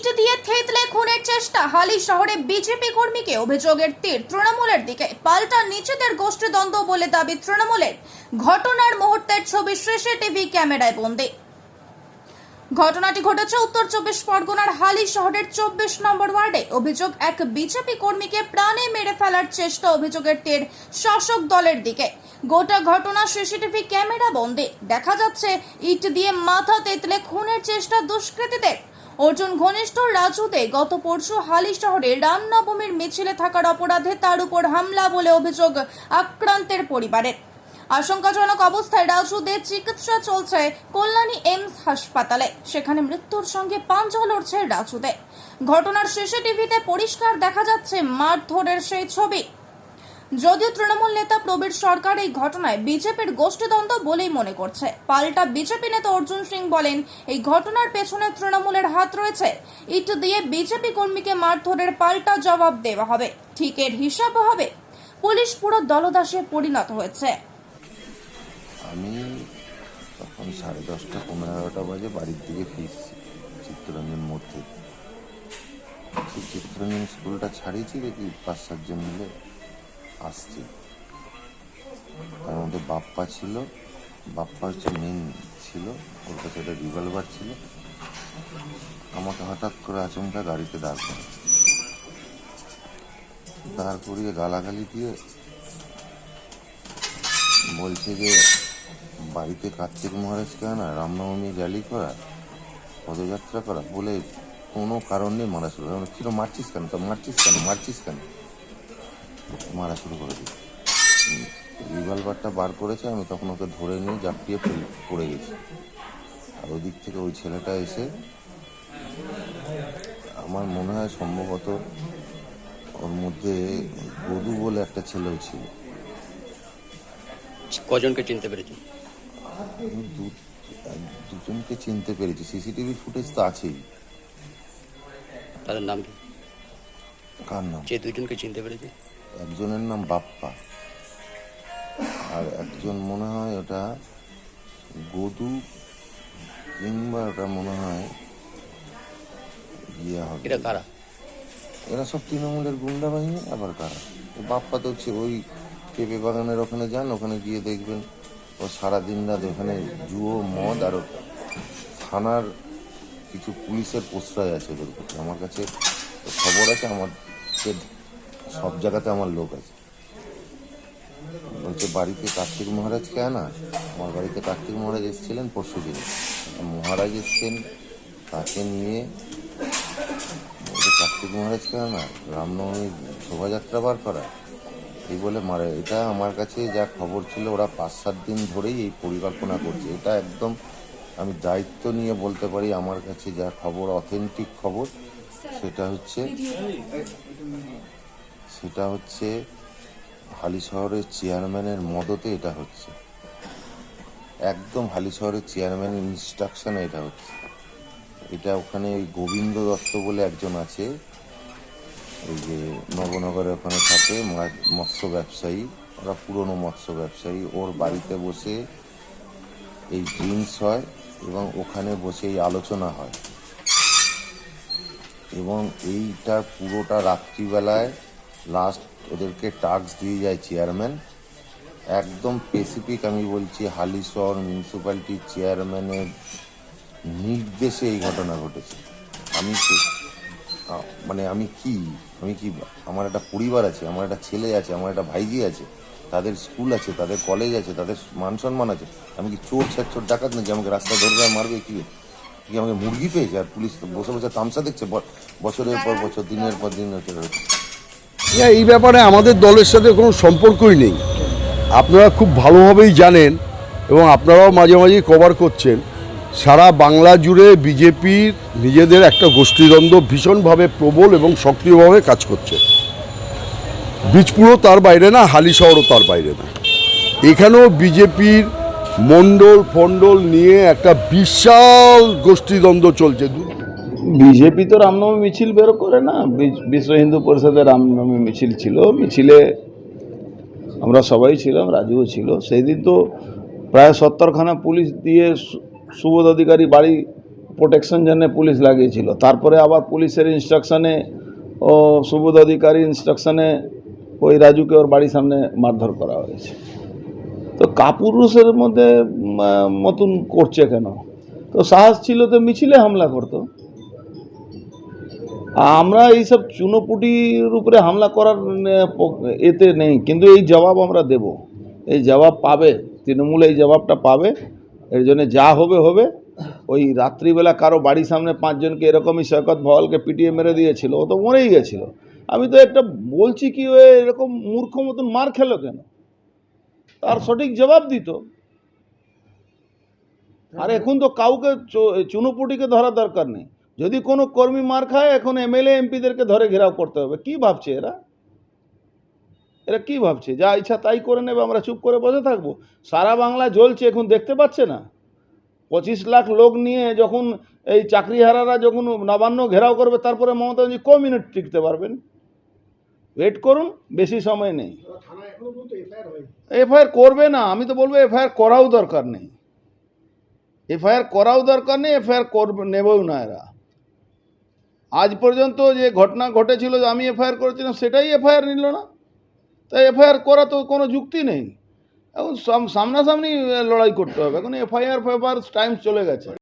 ইট দিয়ে থেতলে খুনের চেষ্টা। হালি শহরে বিজেপি কর্মীকে অভিযোগের তীর। তৃণমূলের দিকে পাল্টা নিচেদের গোষ্ঠীদ্বন্দ্ব বলে দাবি তৃণমূলের। ঘটনার মুহূর্তের ছবি সিসিটিভি ক্যামেরায় বন্দী। ঘটনাটি ঘটেছে উত্তর চব্বিশ পরগনার হালি শহরের চব্বিশ নম্বর ওয়ার্ডে। অভিযোগ, এক বিজেপি কর্মীকে প্রাণে মেরে ফেলার চেষ্টা অভিযোগের তীর শাসক দলের দিকে। গোটা ঘটনা সিসিটিভি ক্যামেরা বন্দী। দেখা যাচ্ছে, ইট দিয়ে মাথা তেতলে খুনের চেষ্টা দুষ্কৃতীদের। অর্জুন ঘনিষ্ঠ রাজুতে গত পরশু হালি শহরে রামনবমীর মিছিলে থাকার অপরাধে তার উপর হামলা বলে অভিযোগ আক্রান্তের পরিবারের। আশঙ্কাজনক অবস্থায় রাজুদের চিকিৎসা চলছে কল্যাণী এমস হাসপাতালে। সেখানে মৃত্যুর সঙ্গে পাঞ্জা লড়ছে রাজুদে ঘটনার সিসিটিভিতে পরিষ্কার দেখা যাচ্ছে মারধরের সেই ছবি। যদিও তৃণমূল নেতা প্রবীর সরকার এই ঘটনায় বিজেপির গোষ্ঠীদ্বন্দ্ব বলেই মনে করছে। পাল্টা বিজেপি নেতা অর্জুন সিং বলেন, এই ঘটনার পেছনে তৃণমূলের হাত রয়েছে। ইট দিয়ে বিজেপি কর্মীকে মারধরের পাল্টা জবাব দেওয়া হবে। ঠিক এর হিসাব হবে। পুলিশ পুরো দলদাসে পরিণত হয়েছে। আমি তখন সাড়ে দশটা পনেরো এগারোটা বাজে বাড়ির দিকে ফিরছি, চিত্তরঞ্জন থেকে। সেই চিত্তরঞ্জন স্কুলটা ছাড়িয়েছি দেখি পাঁচ সাতজন মিলে? আসছে। তার মধ্যে বাপ্পা ছিল, বাপ্পা হচ্ছে মেন ছিল ওর কাছে একটা রিভলভার ছিল। আমাকে হঠাৎ করে আচমকা গাড়িতে দাঁড় করে দাঁড় করিয়ে গালাগালি দিয়ে বলছে যে, বাড়িতে কার্তিক মহারাজকে আনা রামনবমী র্যালি করা, পদযাত্রা করা বলে কোনো কারণ নেই মারা শুরু করে কিরম মারছিস কেন? তো মারছিস কেন? মারছিস কেন? মারা শুরু করে দিই রিভলভারটা বার করেছে আমি তখন ওকে ধরে নিয়ে জাপিয়ে ফেল পড়ে গেছি। আর ওদিক থেকে ওই ছেলেটা এসে আমার মনে হয় সম্ভবত ওর মধ্যে গদু বলে একটা ছেলেও ছিল। কজনকে চিনতে পেরেছি দুজনকে চিনতে পেরেছি। সিসিটিভি ফুটেজ তো আছেই। তাদের নাম কি? কার নাম? যে দুইজনকে চিনতে পেরেছি? একজনের নাম বাপ্পা। আর একজন মনে হয় ওটা গদু কিংবা ওটা মনে হয় ইয়ে হবে। এটা কারা? এরা সব তৃণমূলের গুন্ডা বাহিনী আবার কারা? বাপ্পা তো হচ্ছে ওই পেঁপে বাগানের ওখানে যান ওখানে গিয়ে দেখবেন ও সারাদিন রাত ওখানে জুয়ো মদ আর থানার কিছু পুলিশের প্রশ্রয় আছে ওদের প্রতি। আমার কাছে খবর আছে আমার সব জায়গাতে আমার লোক আছে। বলছে, বাড়িতে কার্তিক মহারাজকে আনা? আমার বাড়িতে কার্তিক মহারাজ এসেছিলেন পরশু দিন। মহারাজ এসছেন, তাকে নিয়ে কার্তিক মহারাজকে আনা? রামনবমী শোভাযাত্রা বার করা? এই বলে, মারে, এটা আমার কাছে যা খবর ছিল, ওরা পাঁচ সাত দিন ধরেই এই পরিকল্পনা করছে। এটা একদম আমি দায়িত্ব নিয়ে বলতে পারি, আমার কাছে যা খবর, অথেন্টিক খবর, সেটা হচ্ছে সেটা হচ্ছে হালি শহরের চেয়ারম্যানের মদতে এটা হচ্ছে। একদম হালি শহরের চেয়ারম্যানের ইনস্ট্রাকশনে এটা হচ্ছে। এটা ওখানে ওই গোবিন্দ দত্ত বলে একজন আছে। ওই যে নবনগরে ওখানে থাকে মৎস্য ব্যবসায়ী। ওরা পুরনো মৎস্য ব্যবসায়ী। ওর বাড়িতে বসে এই ড্রিঙ্কস হয় এবং ওখানে বসে এই আলোচনা হয়। এবং এইটা পুরোটা রাত্রিবেলায় লাস্ট ওদেরকে টাস্ক দিয়ে যায় চেয়ারম্যান একদম স্পেসিফিক আমি বলছি হালিশহর মিউনিসিপ্যালিটির চেয়ারম্যানের নির্দেশে এই ঘটনা ঘটেছে। আমি মানে আমি কি আমি কি আমার একটা পরিবার আছে আমার একটা ছেলে আছে আমার একটা ভাইজি আছে তাদের স্কুল আছে তাদের কলেজ আছে তাদের মান সম্মান আছে। আমি কি চোর ছাড় ডাকাত নাকি? আমাকে রাস্তায় ধরবে মারবে কি? কি আমাকে মুরগি পেয়েছে? আর পুলিশ বসে বসে তামসা দেখছে বছরের পর বছর দিনের পর দিন হচ্ছে। এই ব্যাপারে আমাদের দলের সাথে কোনো সম্পর্কই নেই। আপনারা খুব ভালোভাবেই জানেন এবং আপনারাও মাঝে মাঝে কভার করছেন। সারা বাংলা জুড়ে বিজেপির নিজেদের একটা গোষ্ঠীদ্বন্দ্ব ভীষণভাবে প্রবল এবং সক্রিয়ভাবে কাজ করছে। বীজপুরও তার বাইরে না, হালি শহরও তার বাইরে না। এখানেও বিজেপির মণ্ডল ফণ্ডল নিয়ে একটা বিশাল গোষ্ঠীদ্বন্দ্ব চলছে। বিজেপি তো রামনবমী মিছিল বের করে না। বিশ্ব হিন্দু পরিষদের রামনবমী মিছিল ছিল। মিছিলে আমরা সবাই ছিলাম, রাজুও ছিল। সেই দিন তো প্রায় সত্তরখানা পুলিশ দিয়ে সুবোধ অধিকারী বাড়ি প্রোটেকশন জন্য পুলিশ লাগিয়েছিল। তারপরে আবার পুলিশের ইনস্ট্রাকশনে ও সুবোধ অধিকারী ইনস্ট্রাকশনে ওই রাজুকে ওর বাড়ির সামনে মারধর করা হয়েছে। তো কাপুরুষের মধ্যে মতন করছে কেন? তো সাহস ছিল তো মিছিলে হামলা করতো। আমরা এইসব চুনোপুটির উপরে হামলা করার এতে নেই। কিন্তু এই জবাব আমরা দেব। এই জবাব পাবে। তৃণমূল এই জবাবটা পাবে। এর জন্য যা হবে হবে। ওই রাত্রিবেলা কারও বাড়ির সামনে পাঁচজনকে এরকমই সৈকত ভওয়ালকে পিটিয়ে মেরে দিয়েছিল, ও তো মরেই গেছিল। আমি তো একটা বলছি কি, ও এরকম মূর্খ মতন মার খেলো কেন? তার সঠিক জবাব দিত। আর এখন তো কাউকে চুনোপুটিকে ধরা দরকার নেই। যদি কোনো কর্মী মার খায় এখন এমএলএ এমপিদেরকে ধরে ঘেরাও করতে হবে। কি ভাবছে এরা? এরা কি ভাবছে? যা ইচ্ছা তাই করে নেবে আমরা চুপ করে বসে থাকব। সারা বাংলা জ্বলছে এখন দেখতে পাচ্ছে না। পঁচিশ লাখ লোক নিয়ে যখন এই চাকরিহারারা যখন নবান্ন ঘেরাও করবে তারপরে মমতা ব্যানার্জি ক মিনিট টিকতে পারবেন? ওয়েট করুন বেশি সময় নেই। এফআইআর করবে না আমি তো বলব এফআইআর করাও দরকার নেই। এফআইআর করাও দরকার নেই এফআইআর করবে নেবেও না এরা। আজ পর্যন্ত যে ঘটনা ঘটেছিল যে আমি এফআইআর করেছিলাম, সেটাই এফআইআর নিল না। তাই এফআইআর করা তো কোনো যুক্তি নেই। এখন সামনাসামনি লড়াই করতে হবে। এখন এফআইআর ফেফার টাইম চলে গেছে।